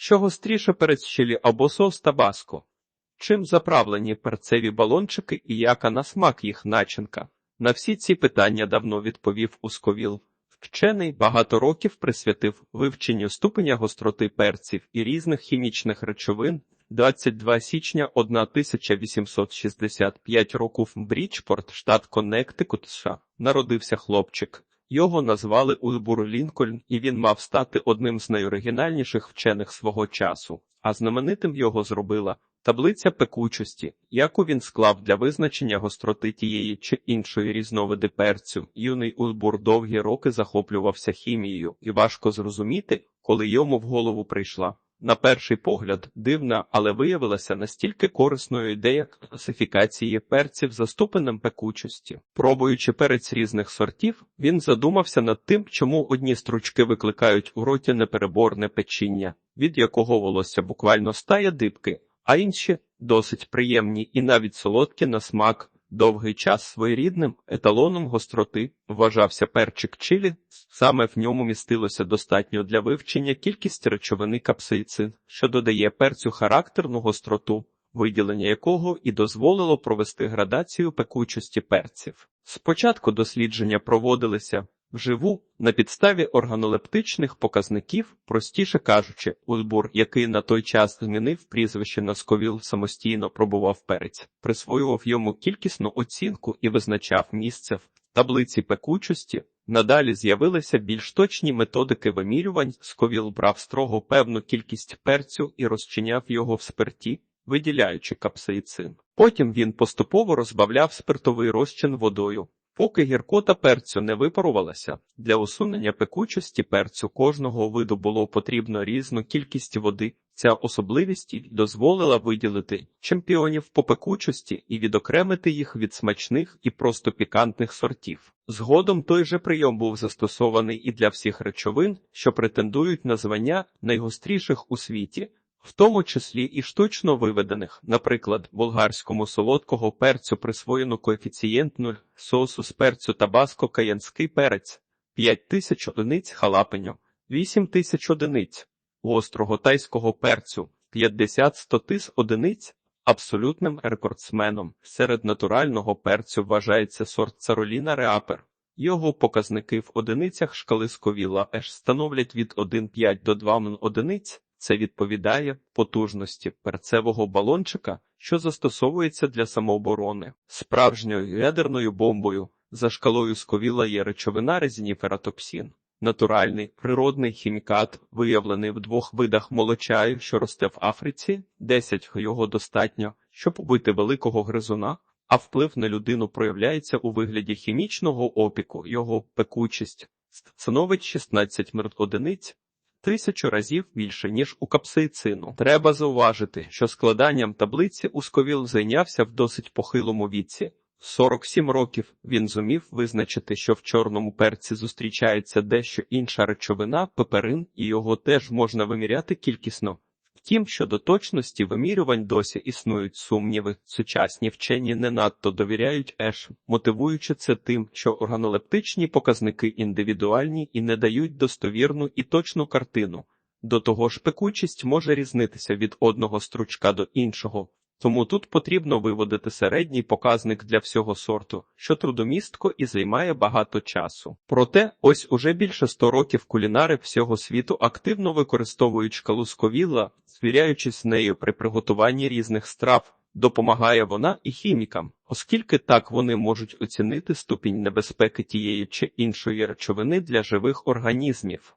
що гостріше перець чилі або соус табаско. Чим заправлені перцеві балончики і яка на смак їх начинка? На всі ці питання давно відповів Усковіл. Вчений багато років присвятив вивченню ступеня гостроти перців і різних хімічних речовин. 22 січня 1865 року в Брічпорт, штат Коннектикут, США, народився хлопчик. Його назвали Ульбур Лінкольн, і він мав стати одним з найоригінальніших вчених свого часу, а знаменитим його зробила таблиця пекучості, яку він склав для визначення гостроти тієї чи іншої різновиди перцю. Юний Ульбур довгі роки захоплювався хімією, і важко зрозуміти, коли йому в голову прийшла. На перший погляд, дивна, але виявилася настільки корисною ідея класифікації перців за ступенем пекучості. Пробуючи перець різних сортів, він задумався над тим, чому одні стручки викликають у роті непереборне печіння, від якого волосся буквально стає дибки, а інші досить приємні і навіть солодкі на смак. Довгий час своєрідним еталоном гостроти вважався перчик чилі, саме в ньому містилося достатньо для вивчення кількість речовини капсаїцин, що додає перцю характерну гостроту, виділення якого і дозволило провести градацію пекучості перців. Спочатку дослідження проводилися вживу на підставі органолептичних показників, простіше кажучи, Ульбур, який на той час змінив прізвище на сковіл, самостійно пробував перець, присвоював йому кількісну оцінку і визначав місце в таблиці пекучості. Надалі з'явилися більш точні методики вимірювань. Сковіл брав строго певну кількість перцю і розчиняв його в спирті, виділяючи капсаїцин. Потім він поступово розбавляв спиртовий розчин водою. Поки гіркота перцю не випарувалася, для усунення пекучості перцю кожного виду було потрібно різну кількість води. Ця особливість дозволила виділити чемпіонів по пекучості і відокремити їх від смачних і просто пікантних сортів. Згодом той же прийом був застосований і для всіх речовин, що претендують на звання найгостріших у світі, в тому числі і штучно виведених, наприклад, болгарському солодкого перцю присвоєно коефіцієнт 0, соусу з перцю табаско каянський перець, 5 тисяч одиниць халапеньо, 8 тисяч одиниць, гострого тайського перцю, 50-100 тис одиниць, абсолютним рекордсменом. Серед натурального перцю вважається сорт Цароліна Реапер. Його показники в одиницях шкали Сковіла Еш становлять від 1,5 до 2 мн одиниць. Це відповідає потужності перцевого балончика, що застосовується для самооборони. Справжньою ядерною бомбою за шкалою сковіла є речовина резиніфератопсін. Натуральний природний хімікат, виявлений в двох видах молочаю, що росте в Африці, 10 його достатньо, щоб убити великого гризуна, а вплив на людину проявляється у вигляді хімічного опіку, його пекучість становить 16 мрт одиниць, тисячу разів більше, ніж у капсаїцину. Треба зауважити, що складанням таблиці Усковіл зайнявся в досить похилому віці. 47 років він зумів визначити, що в чорному перці зустрічається дещо інша речовина, пеперин, і його теж можна виміряти кількісно. Втім, щодо точності вимірювань досі існують сумніви. Сучасні вчені не надто довіряють еш, мотивуючи це тим, що органолептичні показники індивідуальні і не дають достовірну і точну картину. До того ж, пекучість може різнитися від одного стручка до іншого. Тому тут потрібно виводити середній показник для всього сорту, що трудомістко і займає багато часу. Проте, ось уже більше 100 років кулінари всього світу активно використовують шкалу сковіла, звіряючись з нею при приготуванні різних страв. Допомагає вона і хімікам, оскільки так вони можуть оцінити ступінь небезпеки тієї чи іншої речовини для живих організмів.